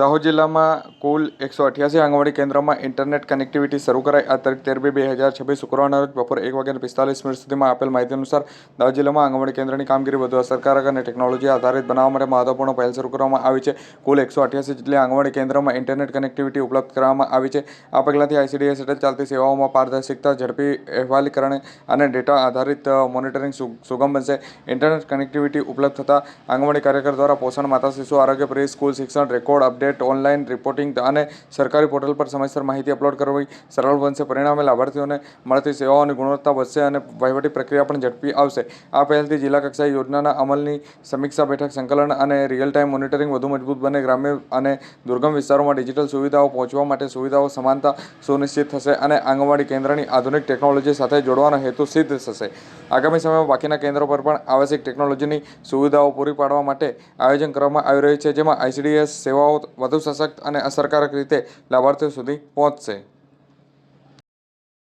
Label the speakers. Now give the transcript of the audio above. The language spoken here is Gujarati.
Speaker 1: દાહોદ જિલ્લામાં કુલ એકસો અઠ્યાસી આંગણવાડી કેન્દ્રોમાં ઇન્ટરનેટ કનેક્ટિવિટી શરૂ કરાઈ. આ તારીખ તેર બે બે હજાર છવ્વીસ શુક્રવારના રોજ બપોર એક વાગ્યાને પિસ્તાલીસ મિનિટ સુધીમાં આપેલ માહિતી અનુસાર દાહોદ જિલ્લામાં આંગણવાડી કેન્દ્રની કામગીરી વધુ અસરકારક અને ટેકનોલોજી આધારિત બનાવવા માટે મહત્વપૂર્ણ પહેલ શરૂ કરવામાં આવી છે. કુલ એકસો અઠ્યાસી જેટલી આંગણવાડી કેન્દ્રોમાં ઇન્ટરનેટ કનેક્ટિવિટી ઉપલબ્ધ કરવામાં આવી છે. આ પગલાંથી આઈસીડીએસ હેઠળ ચાલતી સેવાઓમાં પારદર્શિકતા ઝડપી અહેવાલીકરણ અને ડેટા આધારિત મોનિટરિંગ સુગમ બનશે. ઇન્ટરનેટ કનેક્ટિવિટી ઉપલબ્ધ થતાં આંગણવાડી કાર્યકર દ્વારા પોષણ માતા, શિશુ આરોગ્ય પ્રી સ્કૂલ શિક્ષણ, રેકોર્ડ અપડેટ ઓનલાઈન રિપોર્ટિંગ અને સરકારી પોર્ટલ પર સમયસર માહિતી અપલોડ કરવી સરળ બનશે. પરિણામે લાભાર્થીઓને મળતી સેવાઓની ગુણવત્તા વધશે અને વહીવટી પ્રક્રિયા પણ ઝડપી આવશે. આ પહેલથી જિલ્લા કક્ષાએ યોજનાના અમલની સમીક્ષા બેઠક, સંકલન અને રિયલ ટાઈમ મોનિટરિંગ વધુ મજબૂત બને. ગ્રામ્ય અને દુર્ગમ વિસ્તારોમાં ડિજિટલ સુવિધાઓ પહોંચવા માટે સુવિધાઓ સમાનતા સુનિશ્ચિત થશે અને આંગણવાડી કેન્દ્રની આધુનિક ટેકનોલોજી સાથે જોડવાનો હેતુ સિદ્ધ થશે. આગામી સમયમાં બાકીના કેન્દ્રો પર પણ આવશ્યક ટેકનોલોજીની સુવિધાઓ પૂરી પાડવા માટે આયોજન કરવામાં આવી રહ્યું છે, જેમાં આઈસીડીએસ સેવાઓ વધુ સશક્ત અને અસરકારક રીતે લાભાર્થીઓ સુધી પહોંચશે.